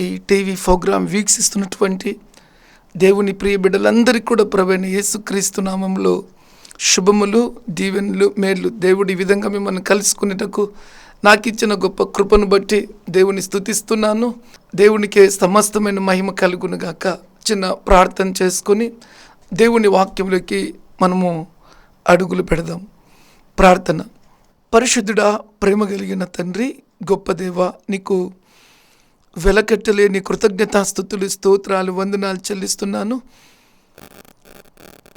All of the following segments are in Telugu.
ఈ టీవీ ప్రోగ్రాం వీక్షిస్తున్నటువంటి దేవుని ప్రియ బిడ్డలందరికీ కూడా ప్రవీణ యేసుక్రీస్తు నామంలో శుభములు దీవెనలు మేలు. దేవుడి విధంగా మిమ్మల్ని కలుసుకునేటకు నాకు ఇచ్చిన గొప్ప కృపను బట్టి దేవుని స్థుతిస్తున్నాను. దేవునికే సమస్తమైన మహిమ కలుగునుగాక. చిన్న ప్రార్థన చేసుకొని దేవుని వాక్యంలోకి మనము అడుగులు పెడదాం. ప్రార్థన. పరిశుద్ధుడా ప్రేమ కలిగిన తండ్రి గొప్ప దేవ నీకు వెలకట్టలేని కృతజ్ఞతాస్థుతులు స్తోత్రాలు వందనాలు చెల్లిస్తున్నాను.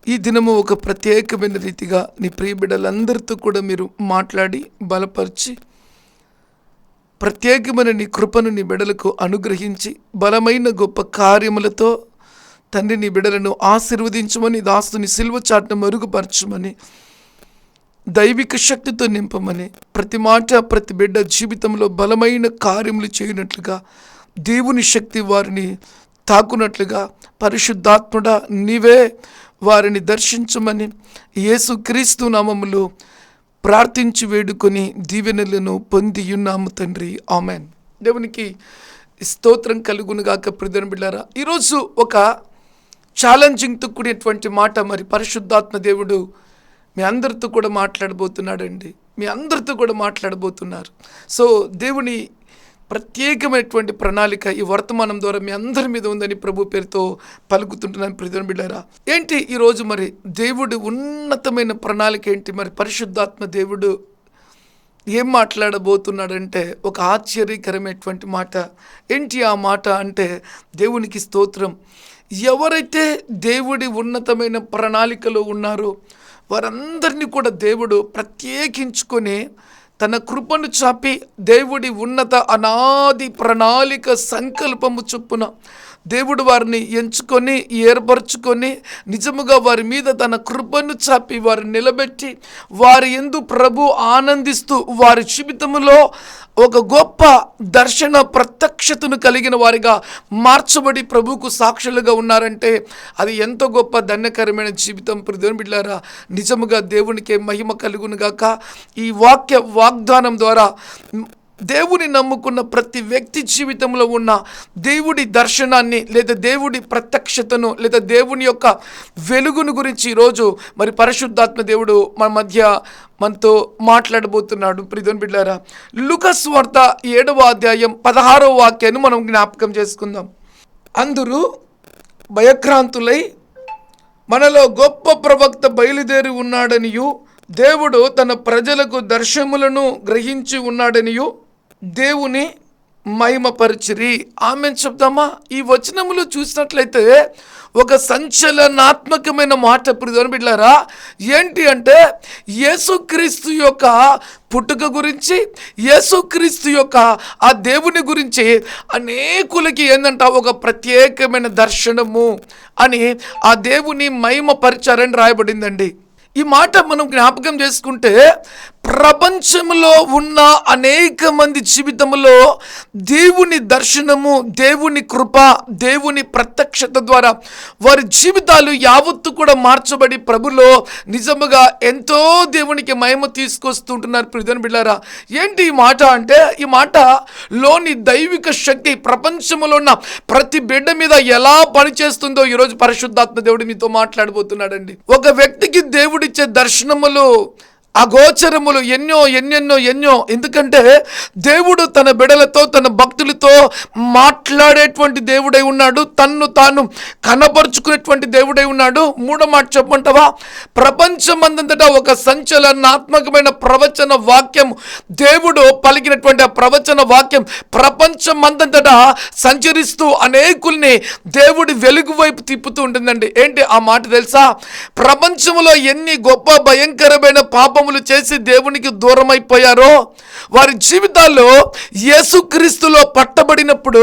ఈ దినము ఒక ప్రత్యేకమైన రీతిగా నీ ప్రియబిడ్డలందరితో కూడా మీరు మాట్లాడి బలపరిచి ప్రత్యేకమైన నీ కృపను నీ బిడలకు అనుగ్రహించి బలమైన గొప్ప కార్యములతో తండ్రి నీ బిడలను ఆశీర్వదించమని దాస్తుని సిల్వ చాట్ను మరుగుపరచమని దైవిక శక్తితో నింపమని ప్రతి మాట ప్రతి బిడ్డ జీవితంలో బలమైన కార్యములు చేయనట్లుగా దేవుని శక్తి వారిని తాకునట్లుగా పరిశుద్ధాత్ముడా నీవే వారిని దర్శించమని యేసుక్రీస్తు నామములు ప్రార్థించి వేడుకొని దీవెనలను పొంది ఉన్నాము తండ్రి. ఆమెన్. దేవునికి స్తోత్రం కలుగునుగాక ప్రధాన బిళ్ళారా ఈరోజు ఒక ఛాలెంజింగ్తో కూడినటువంటి మాట మరి పరిశుద్ధాత్మ దేవుడు మీ అందరితో కూడా మాట్లాడబోతున్నాడండి. మీ అందరితో కూడా మాట్లాడబోతున్నారు. సో దేవుని ప్రత్యేకమైనటువంటి ప్రణాళిక ఈ వర్తమానం ద్వారా మీ అందరి మీద ఉందని ప్రభు పేరుతో పలుకుతుంటున్నాను ప్రతిన బిడ్డారా. ఏంటి ఈరోజు మరి దేవుడు ఉన్నతమైన ప్రణాళిక ఏంటి? మరి పరిశుద్ధాత్మ దేవుడు ఏం మాట్లాడబోతున్నాడంటే ఒక ఆశ్చర్యకరమైనటువంటి మాట. ఏంటి ఆ మాట అంటే దేవునికి స్తోత్రం. ఎవరైతే దేవుడి ఉన్నతమైన ప్రణాళికలో ఉన్నారో వారందరినీ కూడా దేవుడు ప్రత్యేకించుకొని తన కృపను చాపి దేవుడి ఉన్నత అనాది ప్రణాళిక సంకల్పము చొప్పున దేవుడు వారిని ఎంచుకొని ఏర్పరచుకొని నిజముగా వారి మీద తన కృపను చాపి వారిని నిలబెట్టి వారి ఎందు ప్రభు ఆనందిస్తూ వారి జీవితంలో ఒక గొప్ప దర్శన ప్రత్యక్షతను కలిగిన వారిగా మార్చబడి ప్రభువుకు సాక్షులుగా ఉన్నారంటే అది ఎంతో గొప్ప ధన్యకరమైన జీవితం. ప్రదేవుని బిడ్డారా నిజముగా దేవునికే మహిమ కలుగునుగాక. ఈ వాక్య వాగ్దానం ద్వారా దేవుని నమ్ముకున్న ప్రతి వ్యక్తి జీవితంలో ఉన్న దేవుడి దర్శనాన్ని లేదా దేవుడి ప్రత్యక్షతను లేదా దేవుని యొక్క వెలుగును గురించి ఈరోజు మరి పరిశుద్ధాత్మ దేవుడు మన మధ్య మనతో మాట్లాడబోతున్నాడు. ప్రిధోన్ బిడ్డారా లుకస్ వార్త ఏడవ అధ్యాయం పదహారవ వాక్యాన్ని మనం జ్ఞాపకం చేసుకుందాం. అందరూ భయక్రాంతులై మనలో గొప్ప ప్రవక్త బయలుదేరి ఉన్నాడనియు దేవుడు తన ప్రజలకు దర్శములను గ్రహించి ఉన్నాడనియు దేవుని మహిమపరిచిరి. ఆమె చెప్దామా? ఈ వచనములు చూసినట్లయితే ఒక సంచలనాత్మకమైన మాట ఇప్పుడు బిడ్డారా ఏంటి అంటే యేసుక్రీస్తు యొక్క పుట్టుక గురించి యేసుక్రీస్తు యొక్క ఆ దేవుని గురించి అనేకులకి ఏంటంట ఒక ప్రత్యేకమైన దర్శనము అని ఆ దేవుని మహిమపరిచారని రాయబడిందండి. ఈ మాట మనం జ్ఞాపకం చేసుకుంటే ప్రపంచంలో ఉన్న అనేక మంది జీవితంలో దేవుని దర్శనము దేవుని కృప దేవుని ప్రత్యక్షత ద్వారా వారి జీవితాలు యావత్తు కూడా మార్చబడి ప్రభులో నిజముగా ఎంతో దేవునికి మహిమ తీసుకొస్తుంటున్నారు ప్రిధన్ బిళ్ళారా ఏంటి ఈ మాట అంటే ఈ మాట లోని దైవిక శక్తి ప్రపంచంలో ఉన్న ప్రతి బిడ్డ మీద ఎలా పనిచేస్తుందో ఈరోజు పరిశుద్ధాత్మ దేవుడు మీతో మాట్లాడబోతున్నాడండి. ఒక వ్యక్తికి దేవుడు దర్శనములు అగోచరములు ఎన్నో ఎన్నెన్నో ఎన్నో. ఎందుకంటే దేవుడు తన బిడలతో తన భక్తులతో మాట్లాడేటువంటి దేవుడై ఉన్నాడు. తన్ను తాను కనపరుచుకునేటువంటి దేవుడై ఉన్నాడు. మూడో మాట చెప్పమంటావా? ప్రపంచమందంతటా ఒక సంచలనాత్మకమైన ప్రవచన వాక్యం దేవుడు పలికినటువంటి ఆ ప్రవచన వాక్యం ప్రపంచమందంతటా సంచరిస్తూ అనేకుల్ని దేవుడి వెలుగు వైపు తిప్పుతూ ఉంటుందండి. ఏంటి ఆ మాట తెలుసా? ప్రపంచంలో ఎన్ని గొప్ప భయంకరమైన పాపం అతిక్రమములు చేసి దేవునికి దూరం అయిపోయారో వారి జీవితాల్లో యేసుక్రీస్తులో పట్టబడినప్పుడు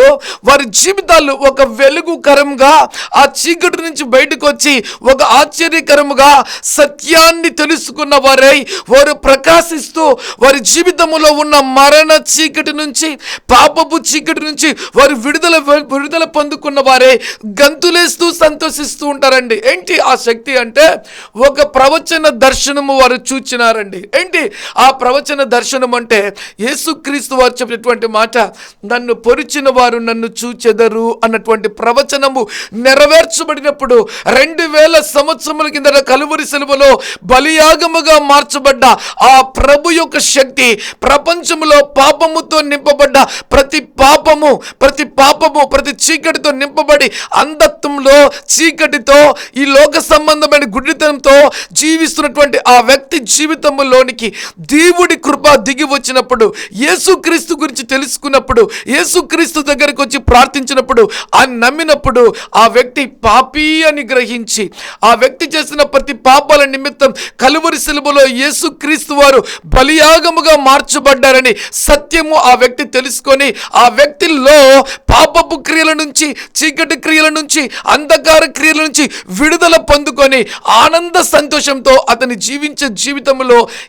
వారి జీవితాలు ఒక వెలుగుకరంగా ఆ చీకటి నుంచి బయటకు వచ్చి ఒక ఆశ్చర్యకరముగా సత్యాన్ని తెలుసుకున్న వారై వారు ప్రకాశిస్తూ వారి జీవితంలో ఉన్న మరణ చీకటి నుంచి పాపపు చీకటి నుంచి వారు విడుదల విడుదల పొందుకున్న వారే గంతులేస్తూ సంతోషిస్తూ ఉంటారండి. ఏంటి ఆ శక్తి అంటే ఒక ప్రవచన దర్శనము వారు చూచిన ఉన్నారండి ఏంటి? ఆ ప్రవచన దర్శనం అంటే యేసుక్రీస్తు వారు చెప్పినటువంటి మాట నన్ను పొరిచిన వారు నన్ను చూచెదరు అన్నటువంటి ప్రవచనము నెరవేర్చబడినప్పుడు రెండు వేల సంవత్సరముల కింద కలువరి సెలవులో బలియాగముగా మార్చబడ్డ ఆ ప్రభు యొక్క శక్తి ప్రపంచంలో పాపముతో నింపబడ్డ ప్రతి పాపము ప్రతి పాపము ప్రతి చీకటితో నింపబడి అంధత్వంలో చీకటితో ఈ లోక సంబంధమైన గుడ్డితనంతో జీవిస్తున్నటువంటి ఆ వ్యక్తి జీవితంలోనికి దేవుడి కృప దిగి వచ్చినప్పుడు యేసుక్రీస్తు గురించి తెలుసుకున్నప్పుడు యేసుక్రీస్తు దగ్గరికి వచ్చి ప్రార్థించినప్పుడు ఆయన నమ్మినప్పుడు ఆ వ్యక్తి పాపి అని గ్రహించి ఆ వ్యక్తి చేసిన ప్రతి పాపాల నిమిత్తం కలువరి సెలవులో యేసుక్రీస్తు వారు బలియాగముగా మార్చబడ్డారని సత్యము ఆ వ్యక్తి తెలుసుకొని ఆ వ్యక్తిలో పాపపు క్రియల నుంచి చీకటి క్రియల నుంచి అంధకార క్రియల నుంచి విడుదల పొందుకొని ఆనంద సంతోషంతో అతని జీవించే జీవితంలో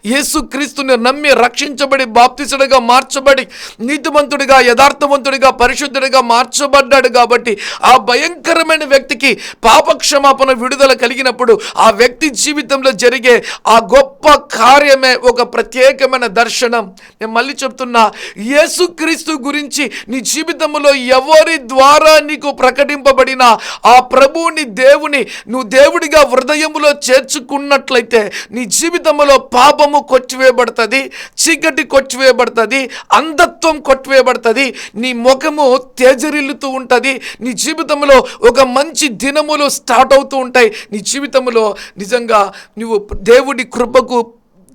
యేసుక్రీస్తుని నమ్మి రక్షించబడి బాప్తిసుడిగా మార్చబడి నీతిమంతుడిగా యథార్థవంతుడిగా పరిశుద్ధుడిగా మార్చబడ్డాడు కాబట్టి ఆ భయంకరమైన వ్యక్తికి పాప క్షమాపణ విడుదల కలిగినప్పుడు ఆ వ్యక్తి జీవితంలో జరిగే ఆ గొప్ప కార్యమే ఒక ప్రత్యేకమైన దర్శనం. నేను మళ్ళీ చెప్తున్నా యేసుక్రీస్తు గురించి నీ జీవితంలో ఎవరి ద్వారా నీకు ప్రకటింపబడిన ఆ ప్రభువుని దేవుని నువ్వు దేవుడిగా హృదయములో చేర్చుకున్నట్లయితే నీ జీవితంలో పాపము కొట్టివేయబడుతుంది చీకటి కొట్టివేయబడుతుంది అంధత్వం కొట్టివేయబడుతుంది. నీ ముఖము తేజరిల్లుతూ ఉంటుంది నీ జీవితంలో ఒక మంచి దినములు స్టార్ట్ అవుతూ ఉంటాయి. నీ జీవితంలో నిజంగా నువ్వు దేవుడి కృపకు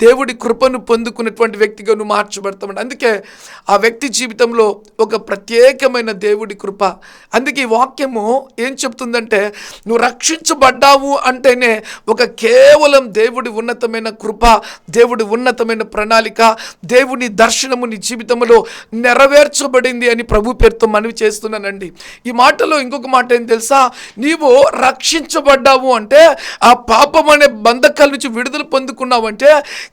దేవుడి కృపను పొందుకున్నటువంటి వ్యక్తిగా నువ్వు మార్చబడతామండి అందుకే ఆ వ్యక్తి జీవితంలో ఒక ప్రత్యేకమైన దేవుడి కృప. అందుకే ఈ వాక్యము ఏం చెప్తుందంటే నువ్వు రక్షించబడ్డావు అంటేనే ఒక కేవలం దేవుడి ఉన్నతమైన కృప దేవుడి ఉన్నతమైన ప్రణాళిక దేవుని దర్శనము నీ జీవితంలో నెరవేర్చబడింది అని ప్రభు పేరుతో మనవి చేస్తున్నానండి. ఈ మాటలో ఇంకొక మాట ఏం తెలుసా? నీవు రక్షించబడ్డావు అంటే ఆ పాపం అనే బంధకాల నుంచి విడుదల పొందుకున్నావు అంటే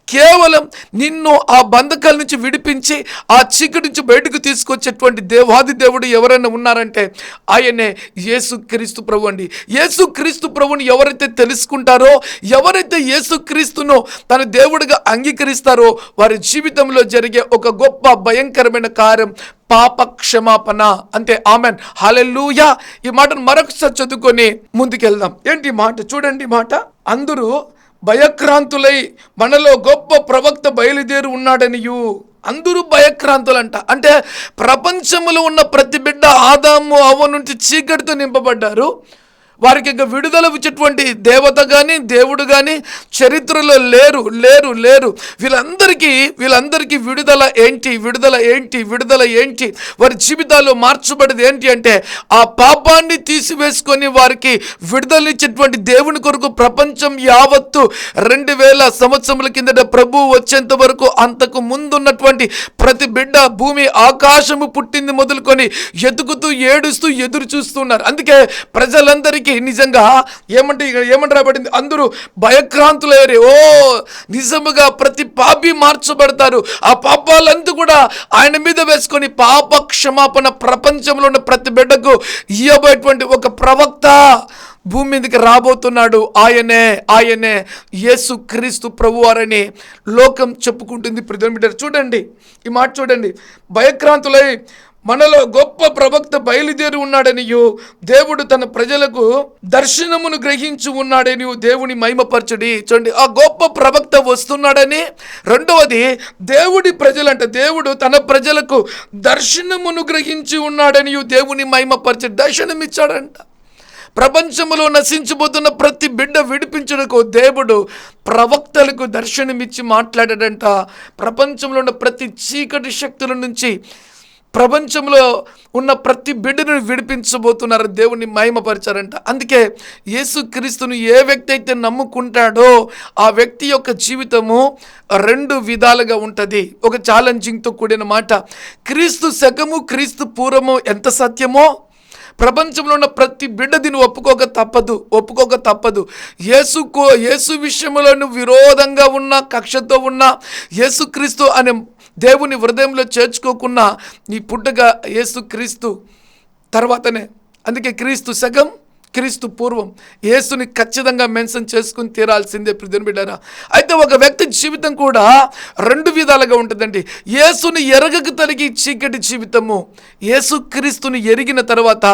కేవలం నిన్ను ఆ బంధకాల నుంచి విడిపించి ఆ చీకటి నుంచి బయటకు తీసుకొచ్చేటువంటి దేవాది దేవుడు ఎవరైనా ఉన్నారంటే ఆయనే యేసుక్రీస్తు ప్రభు అండి. యేసుక్రీస్తు ప్రభుని ఎవరైతే తెలుసుకుంటారో ఎవరైతే యేసుక్రీస్తును తన దేవుడిగా అంగీకరిస్తారో వారి జీవితంలో జరిగే ఒక గొప్ప భయంకరమైన కార్యం పాప క్షమాపణ అంతే ఆమెన్. హలెలూయా ఈ మాటను మరొకసారి చదువుకొని ముందుకెళ్దాం. ఏంటి మాట? చూడండి మాట. అందరూ భయక్రాంతులై మనలో గొప్ప ప్రవక్త బయలుదేరి ఉన్నాడనియు. అందరూ భయక్రాంతులంట. అంటే ప్రపంచంలో ఉన్న ప్రతి బిడ్డ ఆదాము అవ్వ నుంచి చీకటితో నింపబడ్డారు. వారికి ఇంకా విడుదల ఇచ్చేటువంటి దేవత కానీ దేవుడు కానీ చరిత్రలో లేరు లేరు లేరు. వీళ్ళందరికీ వీళ్ళందరికీ విడుదల ఏంటి విడుదల ఏంటి విడుదల ఏంటి వారి జీవితాల్లో మార్చబడేది ఏంటి అంటే ఆ పాపాన్ని తీసివేసుకొని వారికి విడుదల ఇచ్చేటువంటి దేవుని కొరకు ప్రపంచం యావత్తు రెండు వేల సంవత్సరముల కిందట ప్రభు వచ్చేంత వరకు అంతకు ముందున్నటువంటి ప్రతి బిడ్డ భూమి ఆకాశము పుట్టింది మొదలుకొని ఎదుగుతూ ఏడుస్తూ ఎదురు చూస్తున్నారు అందుకే ప్రజలందరికీ నిజంగా ఏమంటే ఇక్కడ ఏమంటే రాబడింది అందరూ భయక్రాంతులయ్యారు. ఓ నిజముగా ప్రతి పాపి మార్చబడతారు. ఆ పాపాలంతా కూడా ఆయన మీద వేసుకొని పాప క్షమాపణ ప్రపంచంలో ఉన్న ప్రతి బిడ్డకు ఇవ్వబోయేటువంటి ఒక ప్రవక్త భూమి మీదకి రాబోతున్నాడు. ఆయనే ఆయనే. యేసు క్రీస్తు ప్రభువారని లోకం చెప్పుకుంటుంది. ప్రజల చూడండి. ఈ మాట చూడండి. భయక్రాంతులై మనలో గొప్ప ప్రవక్త బయలుదేరి ఉన్నాడనియు దేవుడు తన ప్రజలకు దర్శనమును గ్రహించి ఉన్నాడని దేవుని మహిమపరచడి. చూడండి ఆ గొప్ప ప్రవక్త వస్తున్నాడని. రెండవది దేవుడి ప్రజలంట దేవుడు తన ప్రజలకు దర్శనమును గ్రహించి ఉన్నాడని దేవుని మహిమపరచడి. దర్శనం ఇచ్చాడంట. ప్రపంచంలో నశించిపోతున్న ప్రతి బిడ్డ విడిపించడకు దేవుడు ప్రవక్తలకు దర్శనమిచ్చి మాట్లాడాడంట. ప్రపంచంలో ఉన్న ప్రతి చీకటి శక్తుల నుంచి ప్రపంచంలో ఉన్న ప్రతి బిడ్డను విడిపించబోతున్నారు. దేవుణ్ణి మహిమపరిచారంట. అందుకే యేసుక్రీస్తును ఏ వ్యక్తి అయితే నమ్ముకుంటాడో ఆ వ్యక్తి యొక్క జీవితము రెండు విధాలుగా ఉంటుంది. ఒక ఛాలెంజింగ్తో కూడిన మాట. క్రీస్తు శకము క్రీస్తు పూర్వము ఎంత సత్యమో? ప్రపంచంలో ఉన్న ప్రతి బిడ్డ దీన్ని ఒప్పుకోక తప్పదు ఒప్పుకోక తప్పదు. ఏసుకో యేసు విషయంలో విరోధంగా ఉన్న కక్షతో ఉన్న యేసుక్రీస్తు అనే దేవుని హృదయంలో చేర్చుకోకుండా నీ పుట్టగా యేసుక్రీస్తు తర్వాతనే. అందుకే క్రీస్తు సగం క్రీస్తు పూర్వం యేసుని ఖచ్చితంగా మెన్షన్ చేసుకుని తీరాల్సిందే ప్రతిని బిడ్డారా. అయితే ఒక వ్యక్తి జీవితం కూడా రెండు విధాలుగా ఉంటుందండి. యేసుని ఎరగకు తరిగి చీకటి జీవితము యేసు క్రీస్తుని ఎరిగిన తర్వాత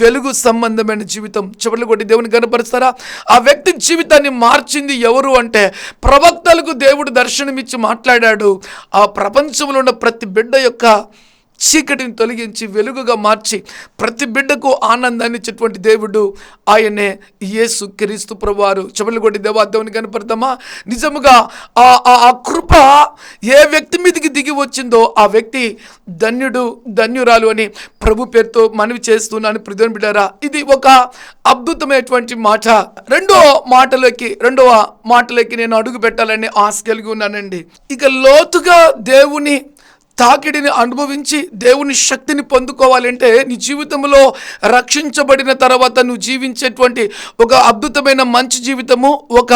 వెలుగు సంబంధమైన జీవితం. చెవులు కొట్టి దేవుని కనపరుస్తారా ఆ వ్యక్తి జీవితాన్ని మార్చింది ఎవరు అంటే ప్రవక్తలకు దేవుడు దర్శనమిచ్చి మాట్లాడాడు. ఆ ప్రపంచంలో ఉన్న ప్రతి బిడ్డ యొక్క చీకటిని తొలగించి వెలుగుగా మార్చి ప్రతి బిడ్డకు ఆనందాన్ని ఇచ్చేటువంటి దేవుడు ఆయనే యేసు క్రీస్తు ప్రభువారు. చెవులు కొట్టి దేవాదేవుని కనపడతామా? నిజముగా ఆ ఆ- ఆ కృప ఏ వ్యక్తి మీదకి దిగి వచ్చిందో ఆ వ్యక్తి ధన్యుడు ధన్యురాలు అని ప్రభు పేరుతో మనవి చేస్తున్నాను ప్రధాని బిడ్డారా. ఇది ఒక అద్భుతమైనటువంటి మాట. రెండో మాటలోకి రెండవ మాటలోకి నేను అడుగు పెట్టాలని ఆశ కలిగి ఉన్నానండి. ఇక లోతుగా దేవుని తాకిడిని అనుభవించి దేవుని శక్తిని పొందుకోవాలంటే నీ జీవితంలో రక్షించబడిన తర్వాత నువ్వు జీవించేటువంటి ఒక అద్భుతమైన మంచి జీవితము ఒక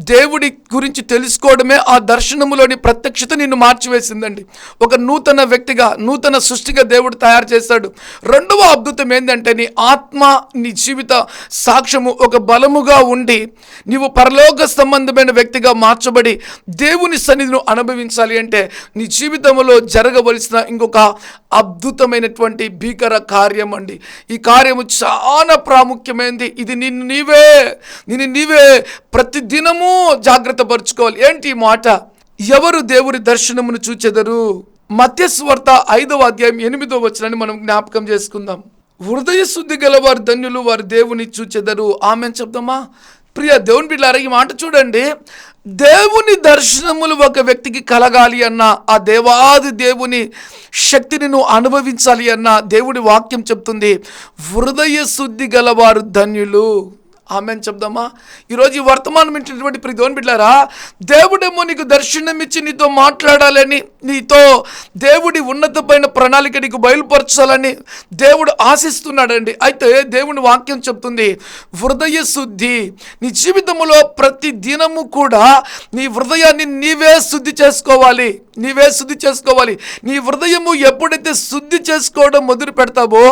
దేవుడి గురించి తెలుసుకోవడమే ఆ దర్శనములోని ప్రత్యక్షత నిన్ను మార్చివేసిందండి. ఒక నూతన వ్యక్తిగా నూతన సృష్టిగా దేవుడు తయారు చేశాడు. రెండవ అద్భుతం ఏంటంటే నీ ఆత్మ నీ జీవిత సాక్ష్యము ఒక బలముగా ఉండి నీవు పరలోక సంబంధమైన వ్యక్తిగా మార్చబడి దేవుని సన్నిధిని అనుభవించాలి అంటే నీ జీవితంలో జరగవలసిన ఇంకొక అద్భుతమైనటువంటి భీకర కార్యం అండి. ఈ కార్యము చాలా ప్రాముఖ్యమైనది ఇది నిన్ను నీవే నిన్ను నీవే ప్రతి దినము జాగ్రత్త పరుచుకోవాలి. ఏంటి ఈ మాట? ఎవరు దేవుని దర్శనమును చూచెదరు? మత్స్వార్త ఐదవ అధ్యాయం ఎనిమిదో వచనాన్ని మనం జ్ఞాపకం చేసుకుందాం. హృదయ శుద్ధి గల వారు ధన్యులు వారు దేవుని చూచెదరు. ఆమె చెప్దామా? ప్రియ దేవుని బిడ్డారా ఈ మాట చూడండి. దేవుని దర్శనములు ఒక వ్యక్తికి కలగాలి అన్న ఆ దేవాది దేవుని శక్తిని నువ్వు అనుభవించాలి అన్న దేవుడి వాక్యం చెప్తుంది. హృదయ శుద్ధి గలవారు ధన్యులు. ఆమె చెప్దామా? ఈరోజు ఈ వర్తమానం ఇచ్చినటువంటి ప్రతి దేవుని బిడ్డారా దేవుడేమో నీకు దర్శనమిచ్చి నీతో మాట్లాడాలని నీతో దేవుడి ఉన్నతమైన ప్రణాళిక నీకు బయలుపరచాలని దేవుడు ఆశిస్తున్నాడండి. అయితే దేవుని వాక్యం చెప్తుంది హృదయ శుద్ధి నీ జీవితంలో ప్రతి దినము కూడా నీ హృదయాన్ని నీవే శుద్ధి చేసుకోవాలి నీవే శుద్ధి చేసుకోవాలి. నీ హృదయము ఎప్పుడైతే శుద్ధి చేసుకోవడం మొదలు పెడతావో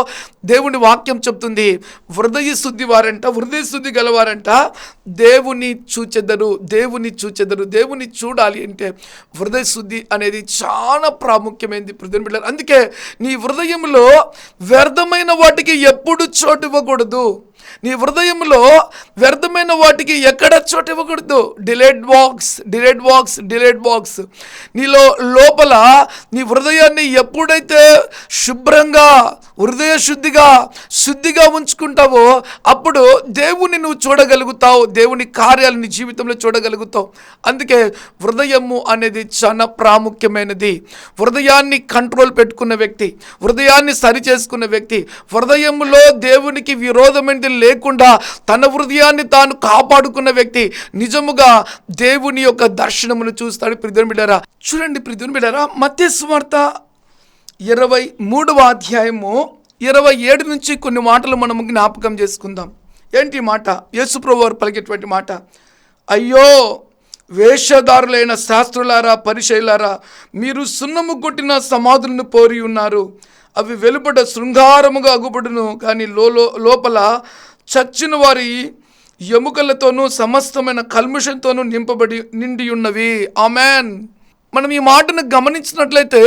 దేవుని వాక్యం చెప్తుంది హృదయ శుద్ధి వారంట హృదయ శుద్ధి గలవారంట. దేవుని చూచెదరు దేవుని చూచెదరు దేవుని చూడాలి అంటే హృదయ శుద్ధి అనేది చాలా ప్రాముఖ్యమైనది ప్రజల బిడ్డలు. అందుకే నీ హృదయంలో వ్యర్థమైన వాటికి ఎప్పుడు చోటు ఇవ్వకూడదు. నీ హృదయంలో వ్యర్థమైన వాటికి ఎక్కడ చోటు ఇవ్వకూడదు. Delayed box delayed box delayed box. నీలో లోపల నీ హృదయాన్ని ఎప్పుడైతే శుభ్రంగా హృదయ శుద్ధిగా శుద్ధిగా ఉంచుకుంటావో అప్పుడు దేవుని నువ్వు చూడగలుగుతావు. దేవుని కార్యాలు నీ జీవితంలో చూడగలుగుతావు. అందుకే హృదయము అనేది చాలా ప్రాముఖ్యమైనది. హృదయాన్ని కంట్రోల్ పెట్టుకున్న వ్యక్తి హృదయాన్ని సరి చేసుకున్న వ్యక్తి హృదయంలో దేవునికి విరోధమైనది లేకుండా తన హృదయాన్ని తాను కాపాడుకున్న వ్యక్తి నిజముగా దేవుని యొక్క దర్శనమును చూస్తాడు. ప్రిధుని బిడ్డారా చూడండి ప్రిధుని బిడ్డారా మధ్య ఇరవై మూడవ అధ్యాయము ఇరవై ఏడు నుంచి కొన్ని మాటలు మనము జ్ఞాపకం చేసుకుందాం. ఏంటి మాట? యేసుప్రభు వారు పలికేటువంటి మాట. అయ్యో వేషధారులైన శాస్త్రులారా పరిచయులారా మీరు సున్నము కొట్టిన సమాధులను పోరి ఉన్నారు. అవి వెలుపట శృంగారముగా అగుపడును. కానీ లోపల చచ్చిన వారి ఎముకలతోనూ సమస్తమైన కల్ముషంతోనూ నింపబడి నిండి ఉన్నవి ఆమెన్. మనం ఈ మాటను గమనించినట్లయితే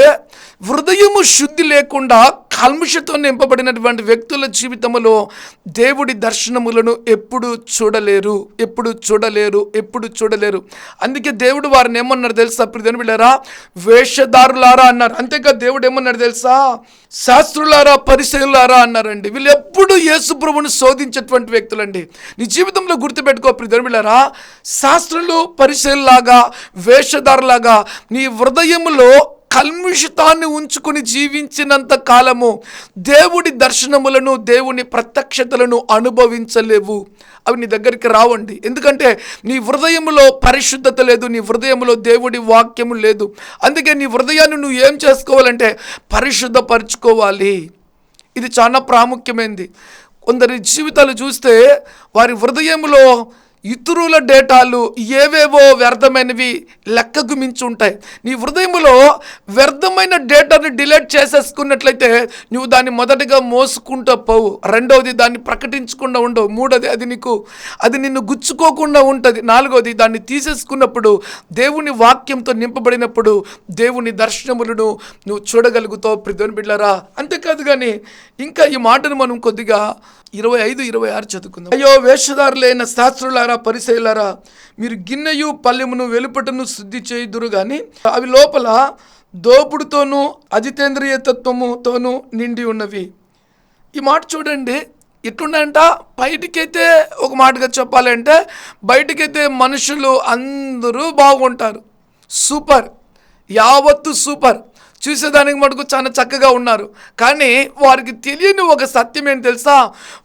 హృదయము శుద్ధి లేకుండా కల్ముషతో నింపబడినటువంటి వ్యక్తుల జీవితంలో దేవుడి దర్శనములను ఎప్పుడు చూడలేరు ఎప్పుడు చూడలేరు ఎప్పుడు చూడలేరు. అందుకే దేవుడు వారిని ఏమన్నారు తెలుసా ప్రిధని బిళ్ళారా వేషధారులారా అన్నారు. అంతేకా దేవుడు ఏమన్నాడు తెలుసా? శాస్త్రులారా పరిశీలారా అన్నారండి. వీళ్ళు ఎప్పుడు యేసు శోధించేటువంటి వ్యక్తులండి. నీ జీవితంలో గుర్తుపెట్టుకో ప్రిధని బిళ్ళారా శాస్త్రులు పరిశీలలాగా వేషధారులాగా నీ హృదయములో కల్ముషితాన్ని ఉంచుకుని జీవించినంత కాలము దేవుడి దర్శనములను దేవుని ప్రత్యక్షతలను అనుభవించలేవు. అవి నీ దగ్గరికి రావండి. ఎందుకంటే నీ హృదయంలో పరిశుద్ధత లేదు నీ హృదయంలో దేవుడి వాక్యము లేదు. అందుకే నీ హృదయాన్ని నువ్వు ఏం చేసుకోవాలంటే పరిశుద్ధపరచుకోవాలి. ఇది చాలా ప్రాముఖ్యమైనది కొందరి జీవితాలు చూస్తే వారి హృదయంలో ఇతరుల డేటాలు ఏవేవో వ్యర్థమైనవి లెక్కకు మించి ఉంటాయి నీ హృదయంలో వ్యర్థమైన డేటాని డిలీట్ చేసేసుకున్నట్లయితే నువ్వు దాన్ని మొదటగా మోసుకుంటూ పోవు. రెండవది దాన్ని ప్రకటించకుండా ఉండవు. మూడోది అది నీకు అది నిన్ను గుచ్చుకోకుండా ఉంటుంది. నాలుగోది దాన్ని తీసేసుకున్నప్పుడు దేవుని వాక్యంతో నింపబడినప్పుడు దేవుని దర్శనములను నువ్వు చూడగలుగుతావు. ప్రతిని బిడ్డరా అంతేకాదు కానీ ఇంకా ఈ మాటను మనం కొద్దిగా ఇరవై ఐదు ఇరవై ఆరు చదువుకుందాం. అయ్యో వేషధారులైన శాస్త్రులారా పరిశైలారా మీరు గిన్నెయు పల్లెమును వెలుపటను శుద్ధి చేయుదురు కానీ అవి లోపల దోపుడుతోనూ అజితేంద్రియ తత్వముతోనూ నిండి ఉన్నవి. ఈ మాట చూడండి. ఎట్లుండంట బయటికైతే ఒక మాటగా చెప్పాలంటే బయటికైతే మనుషులు అందరూ బాగుంటారు. సూపర్. యావత్తు సూపర్. చూసేదానికి మటుకు చాలా చక్కగా ఉన్నారు. కానీ వారికి తెలియని ఒక సత్యం ఏంటి తెలుసా?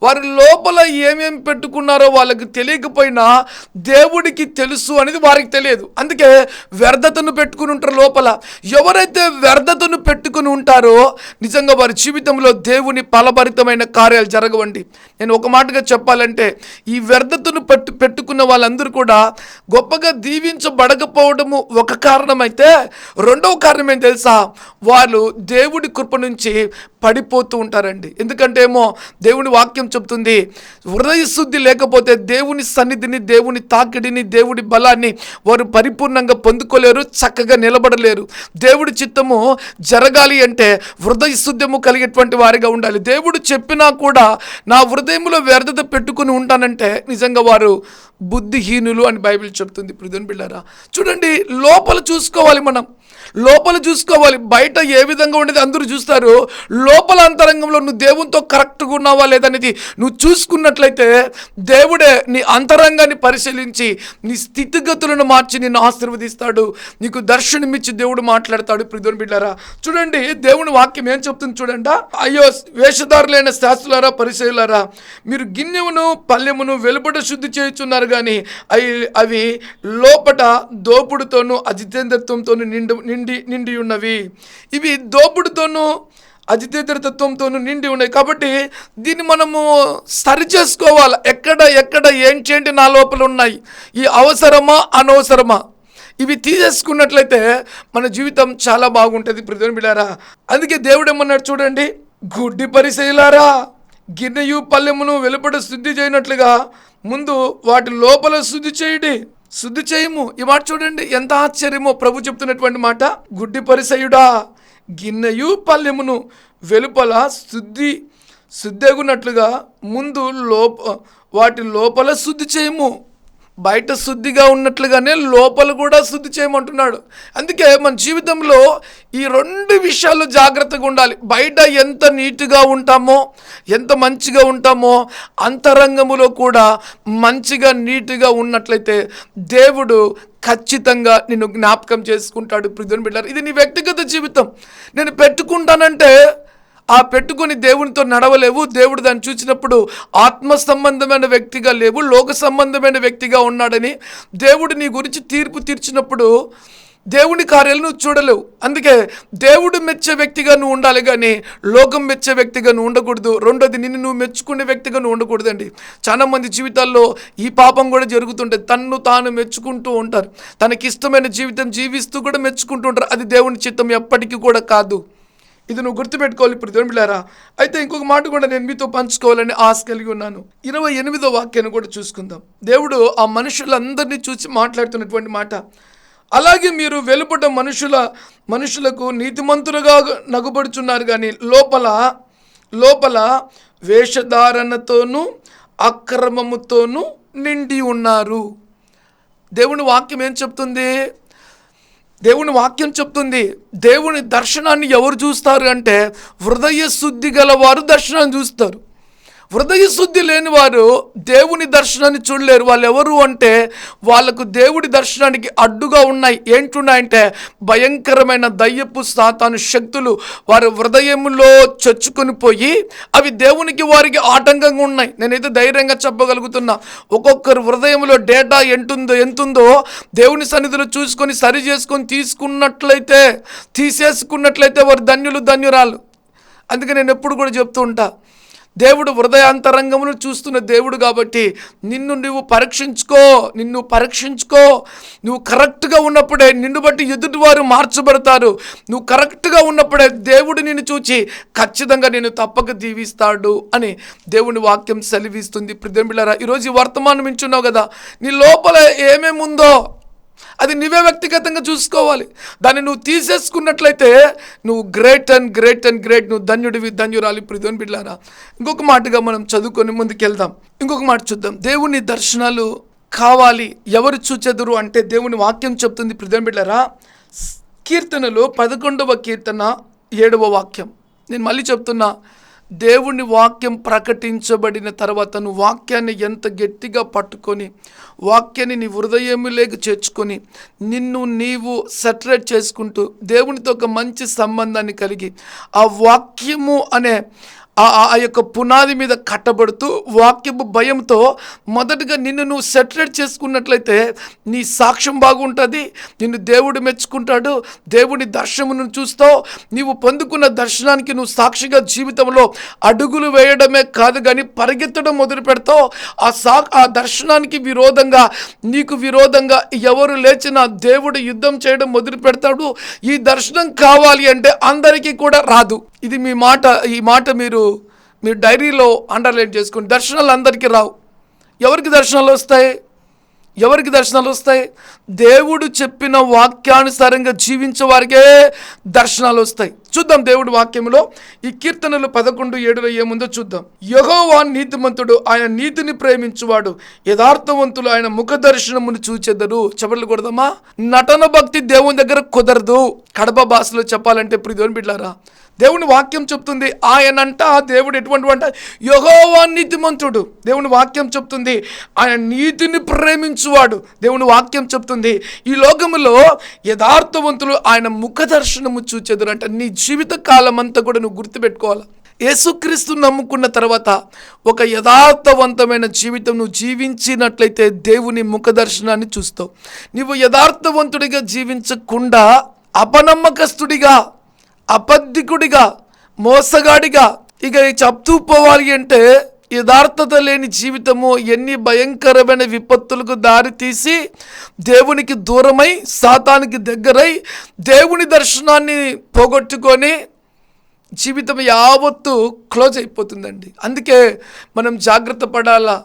వారి లోపల ఏమేమి పెట్టుకున్నారో వాళ్ళకి తెలియకపోయినా దేవుడికి తెలుసు అనేది వారికి తెలియదు. అందుకే వ్యర్థతను పెట్టుకుని ఉంటారు లోపల. ఎవరైతే వ్యర్థతను పెట్టుకుని ఉంటారో నిజంగా వారి జీవితంలో దేవుని ఫలభరితమైన కార్యాలు జరగవండి. నేను ఒక మాటగా చెప్పాలంటే ఈ వ్యర్థతను పెట్టు పెట్టుకున్న వాళ్ళందరూ కూడా గొప్పగా దీవించబడకపోవడము ఒక కారణమైతే రెండవ కారణం ఏం తెలుసా? వాళ్ళు దేవుడి కృప నుంచి పడిపోతూ ఉంటారండి. ఎందుకంటే ఏమో దేవుని వాక్యం చెప్తుంది హృదయ శుద్ధి లేకపోతే దేవుని సన్నిధిని దేవుని తాకిడిని దేవుడి బలాన్ని వారు పరిపూర్ణంగా పొందుకోలేరు చక్కగా నిలబడలేరు. దేవుడి చిత్తము జరగాలి అంటే హృదయ శుద్ధము కలిగేటువంటి వారిగా ఉండాలి. దేవుడు చెప్పినా కూడా నా హృదయంలో వ్యర్థత పెట్టుకుని ఉంటానంటే నిజంగా వారు బుద్ధిహీనులు అని బైబిల్ చెప్తుంది. ప్రజన్ బిళ్ళారా చూడండి లోపల చూసుకోవాలి మనం. లోపల చూసుకోవాలి. బయట ఏ విధంగా ఉండేది అందరూ చూస్తారు. లోపల అంతరంగంలో నువ్వు దేవునితో కరెక్ట్గా ఉన్నావా లేదనేది నువ్వు చూసుకున్నట్లయితే దేవుడే నీ అంతరంగాన్ని పరిశీలించి నీ స్థితిగతులను మార్చి నిన్ను ఆశీర్వదిస్తాడు. నీకు దర్శనమిచ్చి దేవుడు మాట్లాడతాడు. ప్రిధుని బిడ్డారా చూడండి దేవుని వాక్యం ఏం చెప్తుంది చూడండి. అయ్యో వేషధారులైన శాస్త్రులారా పరిశీలారా మీరు గిన్నెమును పల్లెమును వెలుపట శుద్ధి చేయుచున్నారు కానీ అవి అవి లోపట దోపుడుతోనూ అజితేంద్రత్వంతోనూ నిండు నిండి నిండి ఉన్నవి. ఇవి దోపుడుతోనూ అజితేంద్రతత్వంతోనూ నిండి ఉన్నాయి. కాబట్టి దీన్ని మనము సరి చేసుకోవాలి ఎక్కడ ఎక్కడ ఏంటి నా లోపల ఉన్నాయి. ఈ అవసరమా అనవసరమా? ఇవి తీసేసుకున్నట్లయితే మన జీవితం చాలా బాగుంటుంది ప్రతిని బిడారా అందుకే దేవుడు ఏమన్నాడు చూడండి గుడ్డి పరిశీలారా గిన్నెయు పల్లెమును వెలుపడ శుద్ధి చేయనట్లుగా ముందు వాటి లోపల శుద్ధి చేయడి. శుద్ధి చేయము. ఈ మాట చూడండి. ఎంత ఆశ్చర్యమో ప్రభు చెప్తున్నటువంటి మాట. గుడ్డి పరిసయుడా గిన్నెయు పల్లెమును వెలుపల శుద్ధి శుద్ధగున్నట్లుగా ముందు లోప వాటి లోపల శుద్ధి చేయము. బయట శుద్ధిగా ఉన్నట్లుగానే లోపల కూడా శుద్ధి చేయమంటున్నాడు. అందుకే మన జీవితంలో ఈ రెండు విషయాలు జాగ్రత్తగా ఉండాలి. బయట ఎంత నీట్గా ఉంటామో ఎంత మంచిగా ఉంటామో అంతరంగములో కూడా మంచిగా నీట్గా ఉన్నట్లయితే దేవుడు ఖచ్చితంగా నిన్ను జ్ఞాపకం చేసుకుంటాడు ప్రిధుని బిడ్డారు ఇది నీ వ్యక్తిగత జీవితం. నేను పెట్టుకుంటానంటే ఆ పెట్టుకొని దేవునితో నడవలేవు. దేవుడు దాన్ని చూసినప్పుడు ఆత్మ సంబంధమైన వ్యక్తిగా లేవు లోక సంబంధమైన వ్యక్తిగా ఉన్నాడని దేవుడు నీ గురించి తీర్పు తీర్చినప్పుడు దేవుని కార్యాలు నువ్వు చూడలేవు. అందుకే దేవుడు మెచ్చే వ్యక్తిగా నువ్వు ఉండాలి కానీ లోకం మెచ్చే వ్యక్తిగా నువ్వు ఉండకూడదు. రెండోది నిన్ను నువ్వు మెచ్చుకునే వ్యక్తిగా నువ్వు ఉండకూడదండి. చాలా మంది జీవితాల్లో ఈ పాపం కూడా జరుగుతుంటుంది తన్ను తాను మెచ్చుకుంటూ ఉంటారు. తనకి ఇష్టమైన జీవితం జీవిస్తూ కూడా మెచ్చుకుంటూ ఉంటారు. అది దేవుని చిత్తం ఎప్పటికీ కూడా కాదు. ఇది నువ్వు గుర్తుపెట్టుకోవాలి ఇప్పుడు దేవులారా అయితే ఇంకొక మాట కూడా నేను మీతో పంచుకోవాలని ఆశ కలిగి ఉన్నాను. ఇరవై ఎనిమిదో వాక్యాన్ని కూడా చూసుకుందాం. దేవుడు ఆ మనుషులందరినీ చూసి మాట్లాడుతున్నటువంటి మాట. అలాగే మీరు వెలుపట మనుషుల మనుషులకు నీతిమంతులుగా నగుబడుచున్నారు కానీ లోపల లోపల వేషధారణతోనూ అక్రమముతోనూ నిండి ఉన్నారు. దేవుని వాక్యం ఏం చెప్తుంది? దేవుని వాక్యం చెప్తుంది దేవుని దర్శనాన్ని ఎవరు చూస్తారు అంటే హృదయ శుద్ధి గల వారు దర్శనాన్ని చూస్తారు. హృదయ శుద్ధి లేని వారు దేవుని దర్శనాన్ని చూడలేరు. వాళ్ళు ఎవరు అంటే వాళ్ళకు దేవుడి దర్శనానికి అడ్డుగా ఉన్నాయి. ఏంటున్నాయంటే భయంకరమైన దయ్యపు సాతాను శక్తులు వారి హృదయంలో చొచ్చుకొని పోయి అవి దేవునికి వారికి ఆటంకంగా ఉన్నాయి. నేనైతే ధైర్యంగా చెప్పగలుగుతున్నా. ఒక్కొక్కరు హృదయంలో డేటా ఎంతుందో ఎంతుందో దేవుని సన్నిధిలో చూసుకొని సరి చేసుకొని తీసుకున్నట్లయితే తీసేసుకున్నట్లయితే వారు ధన్యులు ధన్యురాలు. అందుకే నేను ఎప్పుడు కూడా చెప్తూ ఉంటా దేవుడు హృదయాంతరంగమును చూస్తున్న దేవుడు కాబట్టి నిన్ను నువ్వు పరీక్షించుకో నిన్ను పరీక్షించుకో. నువ్వు కరెక్ట్గా ఉన్నప్పుడే నిన్ను బట్టి ఎదుటివారు మార్చబడతారు. నువ్వు కరెక్ట్గా ఉన్నప్పుడే దేవుడు నిన్ను చూచి ఖచ్చితంగా నేను తప్పక దీవిస్తాడు అని దేవుని వాక్యం సెలవిస్తుంది. ప్రిదంబిళ్ళరా ఈరోజు వర్తమానం ఇచ్చున్నావు కదా? నీ లోపల ఏమేమి ఉందో అది నువ్వే వ్యక్తిగతంగా చూసుకోవాలి. దాన్ని నువ్వు తీసేసుకున్నట్లయితే నువ్వు great and great and great నువ్వు ధన్యుడివి ధన్యురాలి ప్రిధోని బిడ్డారా. ఇంకొక మాటగా మనం చదువుకొని ముందుకెళ్దాం. ఇంకొక మాట చూద్దాం. దేవుని దర్శనాలు కావాలి. ఎవరు చూచెదురు అంటే దేవుని వాక్యం చెప్తుంది ప్రిధోని బిడ్లారా కీర్తనలు పదకొండవ కీర్తన ఏడవ వాక్యం. నేను మళ్ళీ చెప్తున్నా. దేవుని వాక్యం ప్రకటించబడిన తర్వాత నువ్వు వాక్యాన్ని ఎంత గట్టిగా పట్టుకొని వాక్యాన్ని నీ హృదయములేకి చేర్చుకొని నిన్ను నీవు సెటరేట్ చేసుకుంటూ దేవునితో ఒక మంచి సంబంధాన్ని కలిగి ఆ వాక్యము అనే ఆ ఆ- ఆ యొక్క పునాది మీద కట్టబడుతూ వాక్యపు భయంతో మొదటగా నిన్ను నువ్వు సెటరేట్ చేసుకున్నట్లయితే నీ సాక్ష్యం బాగుంటుంది నిన్ను దేవుడు మెచ్చుకుంటాడు దేవుని దర్శనమును చూస్తావు నీవు పొందుకున్న దర్శనానికి నువ్వు సాక్షిగా జీవితంలో అడుగులు వేయడమే కాదు కానీ పరిగెత్తడం మొదలు పెడతావు. ఆ సా ఆ దర్శనానికి విరోధంగా నీకు విరోధంగా ఎవరు లేచినా దేవుడు యుద్ధం చేయడం మొదలు పెడతాడు. ఈ దర్శనం కావాలి అంటే అందరికీ కూడా రాదు. ఇది మీ మాట ఈ మాట మీరు మీరు డైరీలో అండర్లైన్ చేసుకుని దర్శనాలు అందరికీ రావు. ఎవరికి దర్శనాలు వస్తాయి? ఎవరికి దర్శనాలు వస్తాయి? దేవుడు చెప్పిన వాక్యానుసారంగా జీవించే వారికే దర్శనాలు వస్తాయి. చూద్దాం దేవుడి వాక్యంలో ఈ కీర్తనలు పదకొండు ఏడులో ఏముందో చూద్దాం. యహోవా నీతిమంతుడు ఆయన నీతిని ప్రేమించువాడు యథార్థవంతులు ఆయన ముఖ దర్శనమును చూచెదరు. చెప్పలు కొడదామా? నటన భక్తి దేవుని దగ్గర కుదరదు. కడప భాషలో చెప్పాలంటే ప్రిధోని బిడ్లారా దేవుని వాక్యం చెప్తుంది. ఆయనంట దేవుడు ఎటువంటి అంట యహోవా నీతిమంతుడు. దేవుని వాక్యం చెప్తుంది. ఆయన నీతిని ప్రేమించువాడు. దేవుని వాక్యం చెప్తుంది. ఈ లోకములో యథార్థవంతులు ఆయన ముఖ దర్శనము చూచెదరు అంటే నీ జీవిత కాలం అంతా కూడా నువ్వు గుర్తుపెట్టుకోవాలి? యేసుక్రీస్తు నమ్ముకున్న తర్వాత ఒక యథార్థవంతమైన జీవితం నువ్వు జీవించినట్లయితే దేవుని ముఖ దర్శనాన్ని చూస్తావు. నువ్వు యథార్థవంతుడిగా జీవించకుండా అపనమ్మకస్తుడిగా అబద్ధికుడిగా మోసగాడిగా ఇక చెప్తూ పోవాలి అంటే యథార్థత లేని జీవితము ఎన్ని భయంకరమైన విపత్తులకు దారితీసి దేవునికి దూరమై సాతానికి దగ్గరై దేవుని దర్శనాన్ని పోగొట్టుకొని జీవితం యావత్తు క్లోజ్ అయిపోతుందండి. అందుకే మనం జాగ్రత్త పడాలా?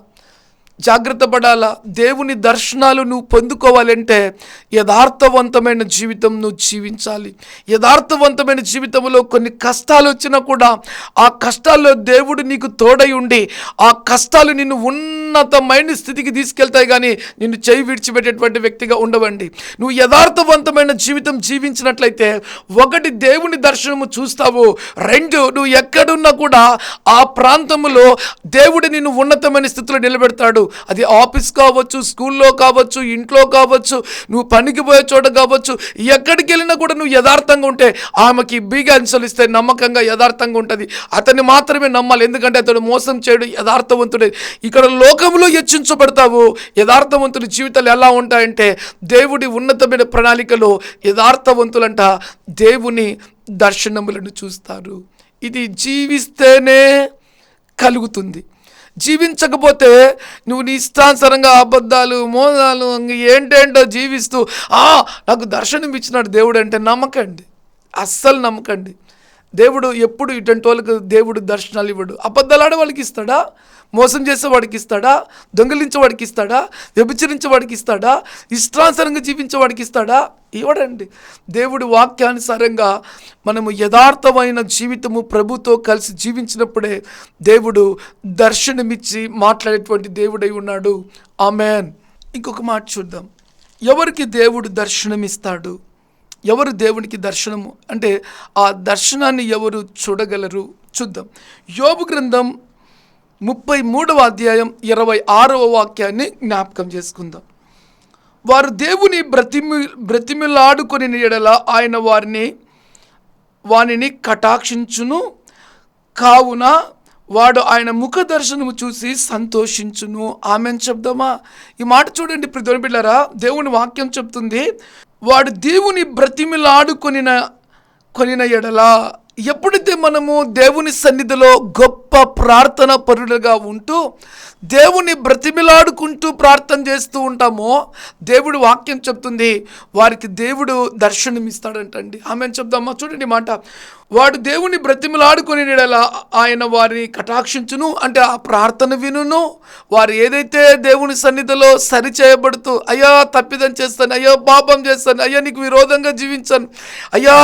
జాగ్రత్త పడాలా? దేవుని దర్శనాలు నువ్వు పొందుకోవాలంటే యథార్థవంతమైన జీవితం నువ్వు జీవించాలి. యథార్థవంతమైన జీవితంలో కొన్ని కష్టాలు వచ్చినా కూడా ఆ కష్టాల్లో దేవుడు నీకు తోడై ఉండి ఆ కష్టాలు నిన్ను ఉన్నతమైన స్థితికి తీసుకెళ్తాయి కానీ నిన్ను చేయి విడిచిపెట్టేటువంటి వ్యక్తిగా ఉండవండి. నువ్వు యథార్థవంతమైన జీవితం జీవించినట్లయితే ఒకటి దేవుని దర్శనము చూస్తావు రెండు నువ్వు ఎక్కడున్నా కూడా ఆ ప్రాంతంలో దేవుడు నిన్ను ఉన్నతమైన స్థితిలో నిలబెడతాడు అది ఆఫీస్ కావచ్చు స్కూల్లో కావచ్చు ఇంట్లో కావచ్చు నువ్వు పనికి పోయే చోట కావచ్చు ఎక్కడికి వెళ్ళినా కూడా నువ్వు యథార్థంగా ఉంటే ఆమెకి బీగా అనుసరిస్తే నమ్మకంగా యథార్థంగా ఉంటుంది. అతన్ని మాత్రమే నమ్మాలి. ఎందుకంటే అతడు మోసం చేయడు యథార్థవంతుడే. ఇక్కడ లోకంలో హెచ్చించబడతావు యథార్థవంతుడి జీవితాలు ఎలా ఉంటాయంటే దేవుడి ఉన్నతమైన ప్రణాళికలో యథార్థవంతులంట దేవుని దర్శనములను చూస్తారు. ఇది జీవిస్తేనే కలుగుతుంది. జీవించకపోతే నువ్వు నీ ఇష్టానుసారంగా అబద్ధాలు మోదాలు ఏంటేంటో జీవిస్తూ "ఆ, నాకు దర్శనం ఇచ్చినాడు దేవుడు అంటే నమ్మకండి. అస్సలు నమ్మకండి. దేవుడు ఎప్పుడు ఇటువంటి వాళ్ళకి దేవుడు దర్శనాలు ఇవ్వడు. అబద్ధాలాడే వాళ్ళకి ఇస్తాడా? మోసం చేసే వాడికి ఇస్తాడా? దొంగిలించే వాడికి ఇస్తాడా? వ్యభిచరించే వాడికి ఇస్తాడా? ఇష్టానుసారంగా జీవించే వాడికి ఇస్తాడా? ఇవ్వడండి. దేవుడి వాక్యానుసారంగా మనము యథార్థమైన జీవితము ప్రభుతో కలిసి జీవించినప్పుడే దేవుడు దర్శనమిచ్చి మాట్లాడేటువంటి దేవుడై ఉన్నాడు. ఆమెన్. ఇంకొక మాట చూద్దాం. ఎవరికి దేవుడు దర్శనమిస్తాడు? ఎవరు దేవునికి దర్శనము? అంటే ఆ దర్శనాన్ని ఎవరు చూడగలరు? చూద్దాం. యోబు గ్రంథం ముప్పై మూడవ అధ్యాయం ఇరవై ఆరవ వాక్యాన్ని జ్ఞాపకం చేసుకుందాం. వారు దేవుని బ్రతిమి బ్రతిమిలాడుకొని ఎడల ఆయన వారిని వానిని కటాక్షించును. కావున వాడు ఆయన ముఖ దర్శనము చూసి సంతోషించును. ఆమెను చెప్దామా? ఈ మాట చూడండి ప్రతి బిళ్ళరా దేవుని వాక్యం చెప్తుంది వాడు దేవుని బ్రతిమిలాడుకొనిన కొనిన ఎడల ఎప్పుడైతే మనము దేవుని సన్నిధిలో గొప్ప ప్రార్థన పరులుగా ఉంటూ దేవుని బ్రతిమిలాడుకుంటూ ప్రార్థన చేస్తూ ఉంటామో దేవుడు వాక్యం చెప్తుంది వారికి దేవుడు దర్శనమిస్తాడంటండి. ఆమె చెప్దామా? చూడండి మాట. వాడు దేవుని బ్రతిమలాడుకొని ఆయన వారిని కటాక్షించును అంటే ఆ ప్రార్థన వినును. వారు ఏదైతే దేవుని సన్నిధిలో సరి చేయబడుతూ అయ్యా తప్పిదం చేస్తాను అయ్యో పాపం చేస్తాను అయ్యా నీకు విరోధంగా జీవించాను అయ్యా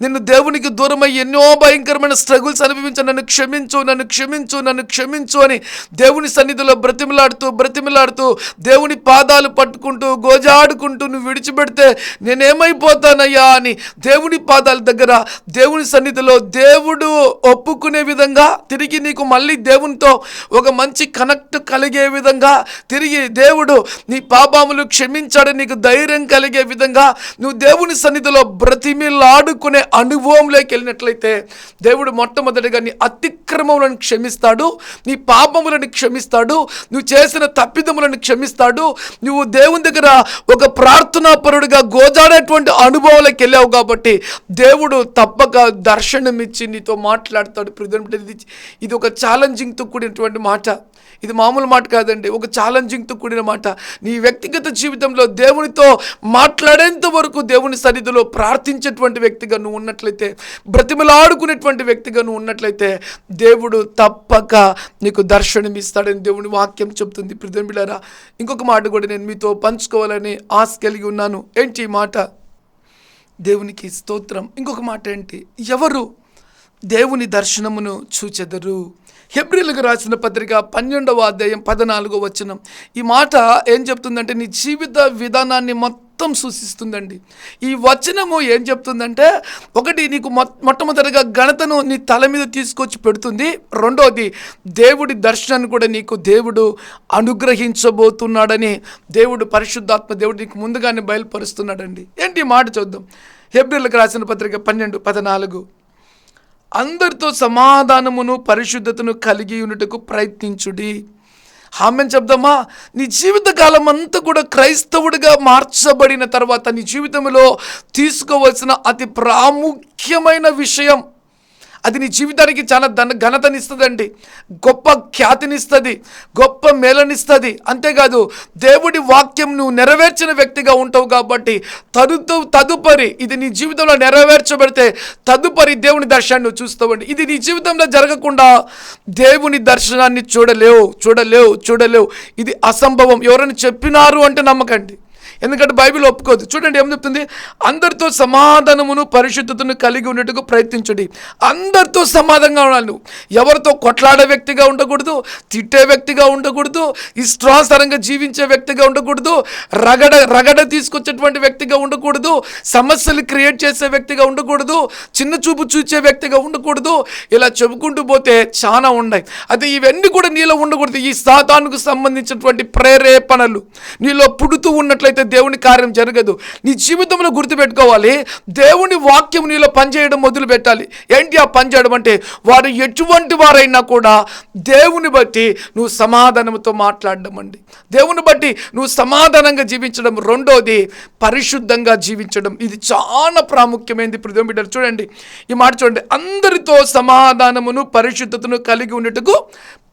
నిన్ను దేవునికి దూరమై ఎన్నో భయంకరమైన స్ట్రగుల్స్ అనుభవించాను నన్ను క్షమించు నన్ను క్షమించు నన్ను క్షమించు అని దేవుని సన్నిధిలో బ్రతిమలాడుతూ బ్రతిమలాడుతూ దేవుని పాదాలు పట్టుకుంటూ గోజాడుకుంటూ నువ్వు విడిచిపెడితే నేనేమైపోతానయ్యా అని దేవుని పాదాల దగ్గర దేవుని సన్నిధిలో దేవుడు ఒప్పుకునే విధంగా తిరిగి నీకు మళ్ళీ దేవునితో ఒక మంచి కనెక్ట్ కలిగే విధంగా తిరిగి దేవుడు నీ పాపాములు క్షమించాడని నీకు ధైర్యం కలిగే విధంగా నువ్వు దేవుని సన్నిధిలో బ్రతిమిలాడుకునే అనుభవంలోకి వెళ్ళినట్లయితే దేవుడు మొట్టమొదటిగా నీ అతిక్రమములను క్షమిస్తాడు నీ పాపములను క్షమిస్తాడు నువ్వు చేసిన తప్పిదములను క్షమిస్తాడు నువ్వు దేవుని దగ్గర ఒక ప్రార్థనా పరుడుగా గోజాడేటువంటి అనుభవాలకు వెళ్ళావు కాబట్టి దేవుడు తప్పక దర్శనం ఇచ్చి నీతో మాట్లాడతాడు ప్రజెంట్ ఇది ఇది ఒక ఛాలెంజింగ్తో కూడినటువంటి మాట. ఇది మామూలు మాట కాదండి ఒక ఛాలెంజింగ్తో కూడిన మాట. నీ వ్యక్తిగత జీవితంలో దేవునితో మాట్లాడేంత వరకు దేవుని సన్నిధిలో ప్రార్థించేటువంటి వ్యక్తిగా నువ్వు ఉన్నట్లయితే బ్రతిమలాడుకునేటువంటి వ్యక్తిగా నువ్వు ఉన్నట్లయితే దేవుడు తప్పక నీకు దర్శనం ఇస్తాడని దేవుని వాక్యం చెప్తుంది. ప్రతిబిడారా ఇంకొక మాట కూడా నేను మీతో పంచుకోవాలని ఆశ కలిగి ఉన్నాను. ఏంటి ఈ మాట? దేవునికి స్తోత్రం. ఇంకొక మాట ఏంటి? ఎవరు దేవుని దర్శనమును చూచెదరు. హెబ్రిలకు రాసిన పత్రిక పన్నెండవ అధ్యాయం పద్నాలుగో వచనం. ఈ మాట ఏం చెప్తుందంటే నీ జీవిత విధానాన్ని మొత్తం సూచిస్తుందండి. ఈ వచనము ఏం చెప్తుందంటే ఒకటి నీకు మొ మొట్టమొదటిగా ఘనతను నీ తల మీద తీసుకొచ్చి పెడుతుంది. రెండవది దేవుడి దర్శనాన్ని కూడా నీకు దేవుడు అనుగ్రహించబోతున్నాడని దేవుడు పరిశుద్ధాత్మ దేవుడు నీకు ముందుగానే బయలుపరుస్తున్నాడండి. ఏంటి మాట చూద్దాం. హెబ్రిలకు రాసిన పత్రిక పన్నెండు పద్నాలుగు. అందరితో సమాధానమును పరిశుద్ధతను కలిగి ఉన్నటకు ప్రయత్నించుడి. ఆమెను చెప్దామా? నీ జీవితకాలం అంతా కూడా క్రైస్తవుడిగా మార్చబడిన తర్వాత నీ జీవితంలో తీసుకోవాల్సిన అతి ప్రాముఖ్యమైన విషయం అది నీ జీవితానికి చాలా ధన ఘనతనిస్తుందండి. గొప్ప ఖ్యాతినిస్తుంది. గొప్ప మేలనిస్తుంది. అంతేకాదు దేవుడి వాక్యం నువ్వు నెరవేర్చిన వ్యక్తిగా ఉంటావు కాబట్టి తదుతు తదుపరి ఇది నీ జీవితంలో నెరవేర్చబడితే తదుపరి దేవుని దర్శనాన్ని చూస్తావండి. ఇది నీ జీవితంలో జరగకుండా దేవుని దర్శనాన్ని చూడలేవు చూడలేవు చూడలేవు. ఇది అసంభవం. ఎవరైనా చెప్పినారు అంటే నమ్మకండి. ఎందుకంటే బైబిల్ ఒప్పుకోదు. చూడండి ఏం చెప్తుంది? అందరితో సమాధానమును పరిశుద్ధతను కలిగి ఉన్నట్టుకు ప్రయత్నించండి. అందరితో సమాధానంగా ఉండాలి నువ్వు. ఎవరితో కొట్లాడే వ్యక్తిగా ఉండకూడదు తిట్టే వ్యక్తిగా ఉండకూడదు ఇష్టానుసారంగా జీవించే వ్యక్తిగా ఉండకూడదు రగడ రగడ తీసుకొచ్చేటువంటి వ్యక్తిగా ఉండకూడదు సమస్యలు క్రియేట్ చేసే వ్యక్తిగా ఉండకూడదు చిన్న చూపు చూచే వ్యక్తిగా ఉండకూడదు. ఇలా చెప్పుకుంటూ పోతే చాలా ఉన్నాయి. అయితే ఇవన్నీ కూడా నీలో ఉండకూడదు. ఈ సాతానుకు సంబంధించినటువంటి ప్రేరేపణలు నీలో పుడుతూ ఉన్నట్లయితే దేవుని కార్యం జరగదు. నీ జీవితంలో గుర్తుపెట్టుకోవాలి. దేవుని వాక్యం నీలో పనిచేయడం మొదలు పెట్టాలి ఏంటి ఆ పని చేయడం అంటే వారు ఎటువంటి వారైనా కూడా దేవుని బట్టి నువ్వు సమాధానంతో మాట్లాడడం అండి. దేవుని బట్టి నువ్వు సమాధానంగా జీవించడం. రెండోది పరిశుద్ధంగా జీవించడం. ఇది చాలా ప్రాముఖ్యమైనది. ప్రతి బిడ్డలు చూడండి. ఈ మాట చూడండి. అందరితో సమాధానమును పరిశుద్ధతను కలిగి ఉన్నట్టుకు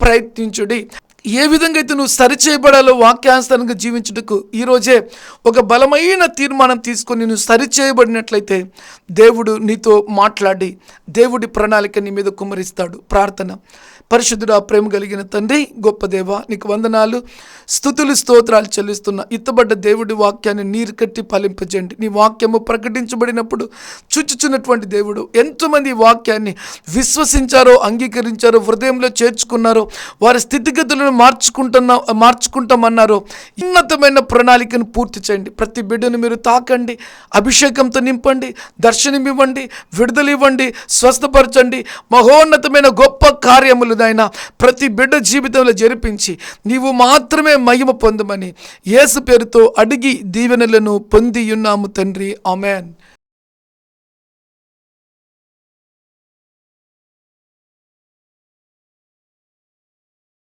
ప్రయత్నించుడి. ఏ విధంగా అయితే నువ్వు సరిచేయబడాలో వాక్యానుసారంగా జీవించుటకు ఈరోజే ఒక బలమైన తీర్మానం తీసుకొని నువ్వు సరిచేయబడినట్లయితే దేవుడు నీతో మాట్లాడి దేవుడి ప్రణాళిక నీ మీద కుమ్మరిస్తాడు. ప్రార్థన. పరిశుద్ధుడు ప్రేమ కలిగిన తండ్రి గొప్ప దేవ నీకు వందనాలు. స్థుతులు స్తోత్రాలు చెల్లిస్తున్న ఇత్తబడ్డ దేవుడి వాక్యాన్ని నీరు కట్టి ఫలింపజేయండి. నీ వాక్యము ప్రకటించబడినప్పుడు చుచ్చుచున్నటువంటి దేవుడు ఎంతోమంది వాక్యాన్ని విశ్వసించారో అంగీకరించారో హృదయంలో చేర్చుకున్నారో వారి స్థితిగతులను మాత్రమే మార్చుకుంటున్నా మార్చుకుంటామన్నారు. ఉన్నతమైన ప్రణాళికను పూర్తి చేయండి. ప్రతి బిడ్డను మీరు తాకండి. అభిషేకంతో నింపండి. దర్శనమివ్వండి. విడుదల ఇవ్వండి స్వస్థపరచండి. మహోన్నతమైన గొప్ప కార్యములు నాయన ప్రతి బిడ్డ జీవితంలో జరిపించి నీవు మాత్రమే మహిమ పొందమని యేసు పేరుతో అడిగి దీవెనలను పొంది ఉన్నాము తండ్రి. ఆమెన్.